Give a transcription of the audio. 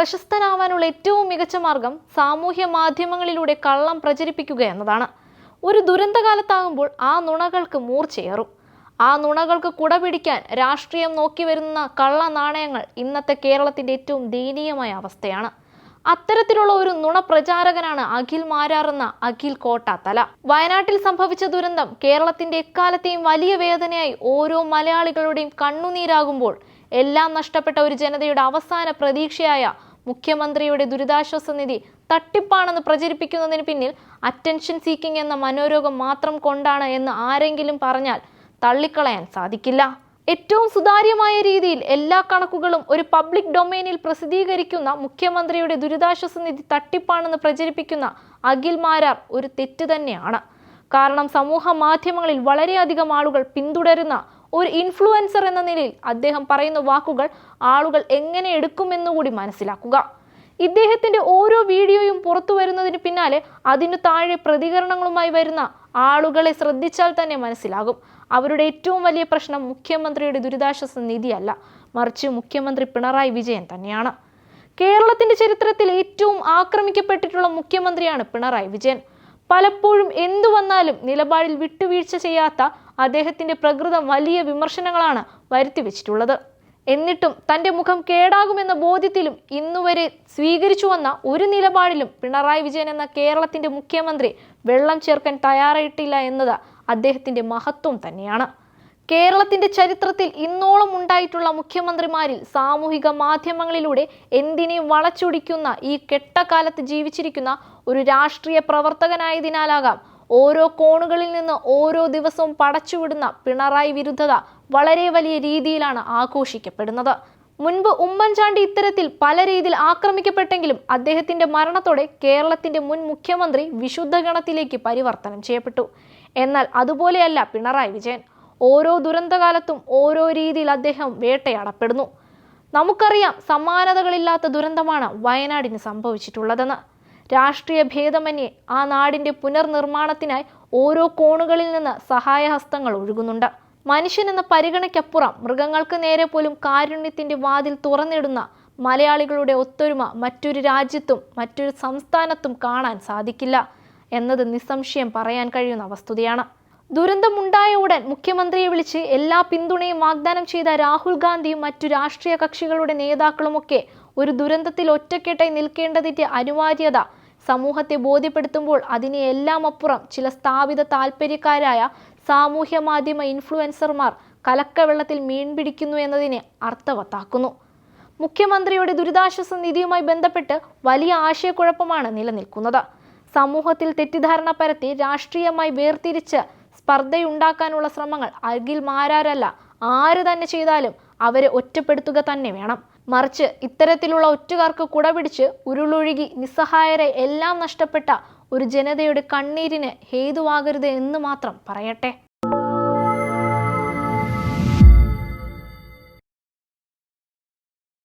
പ്രശസ്തനാവാനുള്ള ഏറ്റവും മികച്ച മാർഗം സാമൂഹ്യ മാധ്യമങ്ങളിലൂടെ കള്ളം പ്രചരിപ്പിക്കുക എന്നതാണ്. ഒരു ദുരന്തകാലത്താകുമ്പോൾ ആ നുണകൾക്ക് മൂർച്ചയേറും. ആ നുണകൾക്ക് കുടപിടിക്കാൻ രാഷ്ട്രീയം നോക്കി വരുന്ന കള്ള നാണയങ്ങൾ ഇന്നത്തെ കേരളത്തിന്റെ ഏറ്റവും ദയനീയമായ അവസ്ഥയാണ്. അത്തരത്തിലുള്ള ഒരു നുണ പ്രചാരകനാണ് അഖിൽ മാരാറെന്ന അഖിൽ കോട്ടാത്തല. വയനാട്ടിൽ സംഭവിച്ച ദുരന്തം കേരളത്തിന്റെ എക്കാലത്തെയും വലിയ വേദനയായി ഓരോ മലയാളികളുടെയും കണ്ണുനീരാകുമ്പോൾ എല്ലാം നഷ്ടപ്പെട്ട ഒരു ജനതയുടെ അവസാന പ്രതീക്ഷയായ മുഖ്യമന്ത്രിയുടെ ദുരിതാശ്വാസ നിധി തട്ടിപ്പാണെന്ന് പ്രചരിപ്പിക്കുന്നതിന് പിന്നിൽ അറ്റൻഷൻ സീക്കിംഗ് എന്ന മനോരോഗം മാത്രം കൊണ്ടാണ് എന്ന് ആരെങ്കിലും പറഞ്ഞാൽ തള്ളിക്കളയാൻ സാധിക്കില്ല. ഏറ്റവും സുതാര്യമായ രീതിയിൽ എല്ലാ കണക്കുകളും ഒരു പബ്ലിക് ഡൊമൈനിൽ പ്രസിദ്ധീകരിക്കുന്ന മുഖ്യമന്ത്രിയുടെ ദുരിതാശ്വാസ നിധി തട്ടിപ്പാണെന്ന് പ്രചരിപ്പിക്കുന്ന അഖിൽ മാരാർ ഒരു തെറ്റ് തന്നെയാണ്. കാരണം സമൂഹ മാധ്യമങ്ങളിൽ വളരെയധികം ആളുകൾ പിന്തുടരുന്ന ഒരു ഇൻഫ്ലുവൻസർ എന്ന നിലയിൽ അദ്ദേഹം പറയുന്ന വാക്കുകൾ ആളുകൾ എങ്ങനെ എടുക്കുമെന്നുകൂടി മനസ്സിലാക്കുക. ഇദ്ദേഹത്തിന്റെ ഓരോ വീഡിയോയും പുറത്തു വരുന്നതിന് പിന്നാലെ അതിനു താഴെ പ്രതികരണങ്ങളുമായി വരുന്ന ആളുകളെ ശ്രദ്ധിച്ചാൽ തന്നെ മനസ്സിലാകും. അവരുടെ ഏറ്റവും വലിയ പ്രശ്നം മുഖ്യമന്ത്രിയുടെ ദുരിതാശ്വാസ നിധിയല്ല. മറിച്ച് മുഖ്യമന്ത്രി പിണറായി വിജയൻ തന്നെയാണ്. കേരളത്തിന്റെ ചരിത്രത്തിൽ ഏറ്റവും ആക്രമിക്കപ്പെട്ടിട്ടുള്ള മുഖ്യമന്ത്രിയാണ് പിണറായി വിജയൻ. പലപ്പോഴും എന്തു വന്നാലും നിലപാടിൽ വിട്ടുവീഴ്ച ചെയ്യാത്ത അദ്ദേഹത്തിന്റെ പ്രകൃതം വലിയ വിമർശനങ്ങളാണ് വരുത്തിവെച്ചിട്ടുള്ളത് എന്നിട്ടും തന്റെ മുഖം കേടാകുമെന്ന ബോധ്യത്തിലും ഇന്നുവരെ സ്വീകരിച്ചു വന്ന ഒരു നിലപാടിലും പിണറായി വിജയൻ എന്ന കേരളത്തിന്റെ മുഖ്യമന്ത്രി വെള്ളം ചേർക്കാൻ തയ്യാറായിട്ടില്ല എന്നത് അദ്ദേഹത്തിന്റെ മഹത്വം തന്നെയാണ്. കേരളത്തിന്റെ ചരിത്രത്തിൽ ഇന്നോളം ഉണ്ടായിട്ടുള്ള മുഖ്യമന്ത്രിമാരിൽ സാമൂഹിക മാധ്യമങ്ങളിലൂടെ എന്തിനേയും വളച്ചൊടിക്കുന്ന ഈ കെട്ടകാലത്ത് ജീവിച്ചിരിക്കുന്ന ഒരു രാഷ്ട്രീയ പ്രവർത്തകനായതിനാലാകാം ഓരോ കോണുകളിൽ നിന്ന് ഓരോ ദിവസവും പടച്ചുവിടുന്ന പിണറായി വിരുദ്ധത വളരെ വലിയ രീതിയിലാണ് ആഘോഷിക്കപ്പെടുന്നത്. മുൻപ് ഉമ്മൻചാണ്ടി ഇത്തരത്തിൽ പല രീതിയിൽ ആക്രമിക്കപ്പെട്ടെങ്കിലും അദ്ദേഹത്തിന്റെ മരണത്തോടെ കേരളത്തിന്റെ മുൻ മുഖ്യമന്ത്രി വിശുദ്ധ ഗണത്തിലേക്ക് പരിവർത്തനം ചെയ്യപ്പെട്ടു. എന്നാൽ അതുപോലെയല്ല പിണറായി വിജയൻ. ഓരോ ദുരന്തകാലത്തും ഓരോ രീതിയിൽ അദ്ദേഹം വേട്ടയാടപ്പെടുന്നു. നമുക്കറിയാം സമാനതകളില്ലാത്ത ദുരന്തമാണ് വയനാടിന് സംഭവിച്ചിട്ടുള്ളതെന്ന്. രാഷ്ട്രീയ ഭേദമന്യേ ആ നാടിന്റെ പുനർനിർമ്മാണത്തിനായി ഓരോ കോണുകളിൽ നിന്ന് സഹായഹസ്തങ്ങൾ ഒഴുകുന്നുണ്ട്. മനുഷ്യൻ എന്ന പരിഗണയ്ക്കപ്പുറം മൃഗങ്ങൾക്ക് നേരെ പോലും കാരുണ്യത്തിന്റെ വാതിൽ തുറന്നിടുന്ന മലയാളികളുടെ ഒത്തൊരുമ മറ്റൊരു രാജ്യത്തും മറ്റൊരു സംസ്ഥാനത്തും കാണാൻ സാധിക്കില്ല. എന്നത് നിസ്സംശയം പറയാൻ കഴിയുന്ന വസ്തുതയാണ്. ദുരന്തമുണ്ടായ ഉടൻ മുഖ്യമന്ത്രിയെ വിളിച്ച് എല്ലാ പിന്തുണയും വാഗ്ദാനം ചെയ്ത രാഹുൽ ഗാന്ധിയും മറ്റു രാഷ്ട്രീയ കക്ഷികളുടെ നേതാക്കളുമൊക്കെ ഒരു ദുരന്തത്തിൽ ഒറ്റക്കെട്ടായി നിൽക്കേണ്ടതിന്റെ അനിവാര്യത സമൂഹത്തെ ബോധ്യപ്പെടുത്തുമ്പോൾ അതിനെ എല്ലാം അപ്പുറം ചില സ്ഥാപിത താല്പര്യക്കാരായ സാമൂഹ്യ മാധ്യമ ഇൻഫ്ലുവൻസർമാർ കലക്കവെള്ളത്തിൽ മീൻ പിടിക്കുന്നു എന്നതിനെ അർത്ഥവത്താക്കുന്നു. മുഖ്യമന്ത്രിയുടെ ദുരിതാശ്വാസ നിധിയുമായി ബന്ധപ്പെട്ട് വലിയ ആശയക്കുഴപ്പമാണ് നിലനിൽക്കുന്നത്. സമൂഹത്തിൽ തെറ്റിദ്ധാരണ പരത്തി രാഷ്ട്രീയമായി വേർതിരിച്ച് സ്പർദ്ധയുണ്ടാക്കാനുള്ള ശ്രമങ്ങൾ അഖിൽ മാരാരല്ല. ആര് തന്നെ ചെയ്താലും അവരെ ഒറ്റപ്പെടുത്തുക തന്നെ വേണം. മറിച്ച് ഇത്തരത്തിലുള്ള ഒറ്റുകാർക്ക് കുടപിടിച്ച് ഉരുളൊഴുകി നിസ്സഹായരെ എല്ലാം നഷ്ടപ്പെട്ട ഒരു ജനതയുടെ കണ്ണീരിന് ഹേതുവാകരുത് എന്ന് മാത്രം പറയട്ടെ.